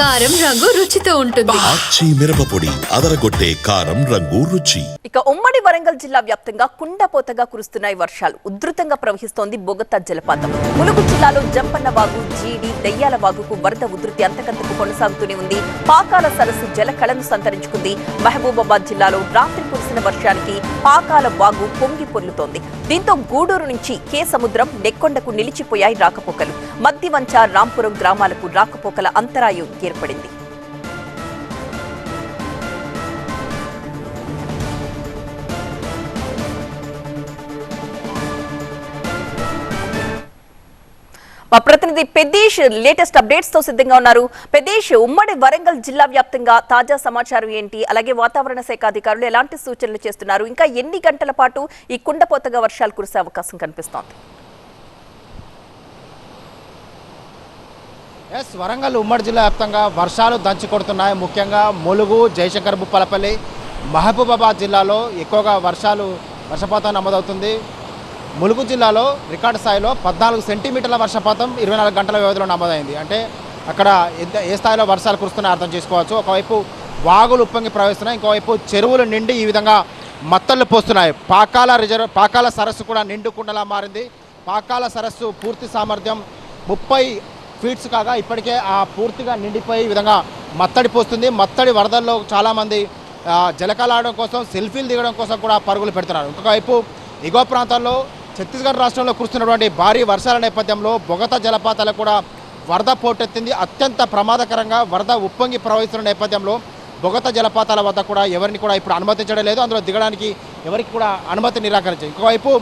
కారం రంగు రుచితో ఉంటుంది. ఆచి మిరపపొడి అదరగొట్టే కారం రంగు రుచి. ఇక ఉమ్మడి వరంగల్ జిల్లా వ్యాప్తంగా కుండపోతగా కురుస్తున్నాయి వర్షాలు. ఉధృతంగా ప్రవహిస్తోంది బొగత జలపాతం. ములుగు జిల్లాలో జంపన్న వాగు జీడి దెయ్యాల వాగుకు వరద ఉధృతి అంతకంతకు కొనసాగుతూనే ఉంది. పాకాల సరస్సు జలకళను సంతరించుకుంది. మహబూబాబాద్ జిల్లాలో రాత్రి కురిసిన వర్షానికి పాకాల వాగు పొంగి పొర్లుతోంది. దీంతో గూడూరు నుంచి కే సముద్రం నెక్కొండకు నిలిచిపోయాయి రాకపోకలు. మద్దివంచ రాంపురం గ్రామాలకు రాకపోకల అంతరాయం ఏర్పడింది. మా ప్రతినిధి పెద్దేశ్ లేటెస్ట్ అప్డేట్స్తో సిద్ధంగా ఉన్నారు. పెద్దేశ్ ఉమ్మడి వరంగల్ జిల్లా వ్యాప్తంగా తాజా సమాచారం ఏంటి? అలాగే వాతావరణ శాఖ అధికారులు ఎలాంటి సూచనలు చేస్తున్నారు? ఇంకా ఎన్ని గంటల పాటు ఈ కుండపోతగా వర్షాలు కురిసే అవకాశం కనిపిస్తోంది? ఎస్ వరంగల్ ఉమ్మడి జిల్లా వ్యాప్తంగా వర్షాలు దంచి కొడుతున్నాయి. ముఖ్యంగా ములుగు జయశంకర్ బుప్పలపల్లి మహబూబాబాద్ జిల్లాలో ఎక్కువగా వర్షాలు వర్షపాతం నమోదవుతుంది. ములుగు జిల్లాలో రికార్డు స్థాయిలో పద్నాలుగు సెంటీమీటర్ల వర్షపాతం ఇరవై నాలుగు గంటల వ్యవధిలో నమోదైంది. అంటే అక్కడ ఎంత ఏ స్థాయిలో వర్షాలు కురుస్తున్నాయో అర్థం చేసుకోవచ్చు. ఒకవైపు వాగులు ఉప్పొంగి ప్రవహిస్తున్నాయి ఇంకోవైపు చెరువులు నిండి ఈ విధంగా మత్తళ్ళు పోస్తున్నాయి. పాకాల రిజర్వ్ పాకాల సరస్సు కూడా నిండుకుండలా మారింది. పాకాల సరస్సు పూర్తి సామర్థ్యం ముప్పై ఫీట్స్ కాగా ఇప్పటికే ఆ పూర్తిగా నిండిపోయి ఈ విధంగా మత్తడి పోస్తుంది. మత్తడి వరదల్లో చాలామంది జలకాలాడడం కోసం సెల్ఫీలు దిగడం కోసం కూడా పరుగులు పెడుతున్నారు. ఇంకొక వైపు ఎగువ ప్రాంతాల్లో ఛత్తీస్గఢ్ రాష్ట్రంలో కురుస్తున్నటువంటి భారీ వర్షాల నేపథ్యంలో బొగత జలపాతాలు కూడా వరద పోటెత్తింది. అత్యంత ప్రమాదకరంగా వరద ఉప్పొంగి ప్రవహిస్తున్న నేపథ్యంలో బొగత జలపాతాల వద్ద కూడా ఎవరిని కూడా ఇప్పుడు అనుమతించడం లేదు. అందులో దిగడానికి ఎవరికి కూడా అనుమతి నిరాకరించారు ఇంకోవైపు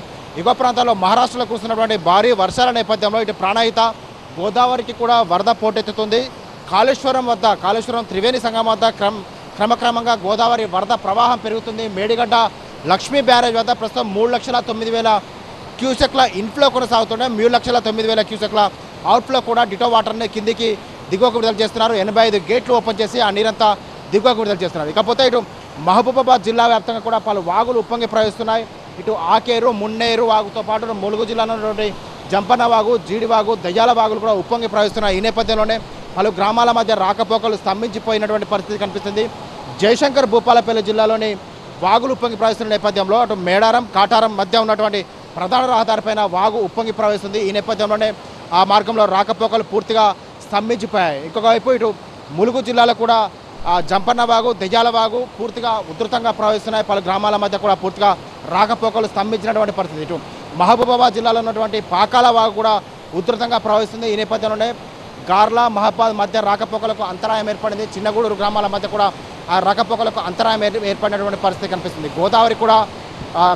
ఎగువ ప్రాంతాల్లో మహారాష్ట్రలో కురుస్తున్నటువంటి భారీ వర్షాల నేపథ్యంలో ఇటు ప్రాణాయిత గోదావరికి కూడా వరద పోటెత్తుతుంది. కాళేశ్వరం వద్ద కాళేశ్వరం త్రివేణి సంఘం వద్ద క్రమ క్రమక్రమంగా గోదావరి వరద ప్రవాహం పెరుగుతుంది. మేడిగడ్డ లక్ష్మీ బ్యారేజ్ వద్ద ప్రస్తుతం మూడు లక్షల తొమ్మిది వేల క్యూసెక్ల ఇన్ఫ్లో కొనసాగుతుండే మూడు లక్షల తొమ్మిది వేల క్యూసెక్ల అవుట్ఫ్లో కూడా డిటో వాటర్ని కిందికి దిగువకు విడుదల చేస్తున్నారు. ఎనభై ఐదు గేట్లు ఓపెన్ చేసి ఆ నీరంతా దిగువకు విడుదల చేస్తున్నారు. ఇకపోతే ఇటు మహబూబాబాద్ జిల్లా వ్యాప్తంగా కూడా పలు వాగులు ఉప్పొంగి ప్రవహిస్తున్నాయి. ఇటు ఆకేరు మున్నేరు వాగుతో పాటు ములుగు జిల్లాలో ఉన్నటువంటి జంపన్న వాగు జీడివాగు దయ్యాల వాగులు కూడా ఉప్పొంగి ప్రవహిస్తున్నాయి. ఈ నేపథ్యంలోనే పలు గ్రామాల మధ్య రాకపోకలు స్తంభించిపోయినటువంటి పరిస్థితి కనిపిస్తుంది. జయశంకర్ భూపాలపల్లి జిల్లాలోని వాగులు ఉప్పొంగి ప్రవహిస్తున్న నేపథ్యంలో అటు మేడారం కాటారం మధ్య ఉన్నటువంటి ప్రధాన రహదారిపైన వాగు ఉప్పొంగి ప్రవహిస్తుంది. ఈ నేపథ్యంలోనే ఆ మార్గంలో రాకపోకలు పూర్తిగా స్తంభించిపోయాయి. ఇంకొక వైపు ఇటు ములుగు జిల్లాలో కూడా జంపన్న వాగు దెయ్యాల వాగు పూర్తిగా ఉధృతంగా ప్రవహిస్తున్నాయి. పలు గ్రామాల మధ్య కూడా పూర్తిగా రాకపోకలు స్తంభించినటువంటి పరిస్థితి. ఇటు మహబూబాబాద్ జిల్లాలో ఉన్నటువంటి పాకాల వాగు కూడా ఉధృతంగా ప్రవహిస్తుంది. ఈ నేపథ్యంలోనే గార్ల మహబాద్ మధ్య రాకపోకలకు అంతరాయం ఏర్పడింది. చిన్నగూడూరు గ్రామాల మధ్య కూడా ఆ రాకపోకలకు అంతరాయం ఏర్పడినటువంటి పరిస్థితి కనిపిస్తుంది. గోదావరి కూడా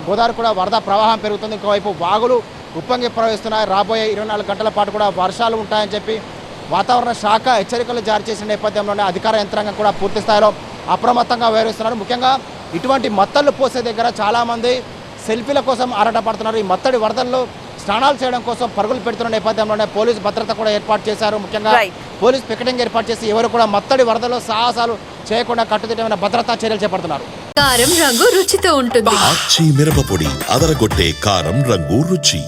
గోదావరి కూడా వరద ప్రవాహం పెరుగుతుంది. ఇంకోవైపు వాగులు ఉప్పొంగి ప్రవహిస్తున్నాయి. రాబోయే ఇరవై నాలుగు గంటల పాటు కూడా వర్షాలు ఉంటాయని చెప్పి వాతావరణ శాఖ హెచ్చరికలు జారీ చేసిన నేపథ్యంలోనే అధికార యంత్రాంగం కూడా పూర్తి స్థాయిలో అప్రమత్తంగా వ్యవహరిస్తున్నారు. ముఖ్యంగా ఇటువంటి మత్తళ్ళు పోసే దగ్గర చాలామంది సెల్ఫీల కోసం ఆరాటపడుతున్నారు. ఈ మత్తడి వరదల్లో స్నానాలు చేయడం కోసం పరుగులు పెడుతున్న నేపథ్యంలోనే పోలీసు భద్రత కూడా ఏర్పాటు చేశారు. ముఖ్యంగా. పోలీస్ పికెటింగ్ ఏర్పాటు చేసి ఎవరు కూడా మత్తడి వరదలో సాహసాలు చేయకుండా కట్టుదిట్టమైన భద్రతా చర్యలు చేపడుతున్నారు. కారం రంగు రుచితో ఉంటుంది. మిరప మిరపపొడి అదరగొట్టే కారం రంగు రుచి.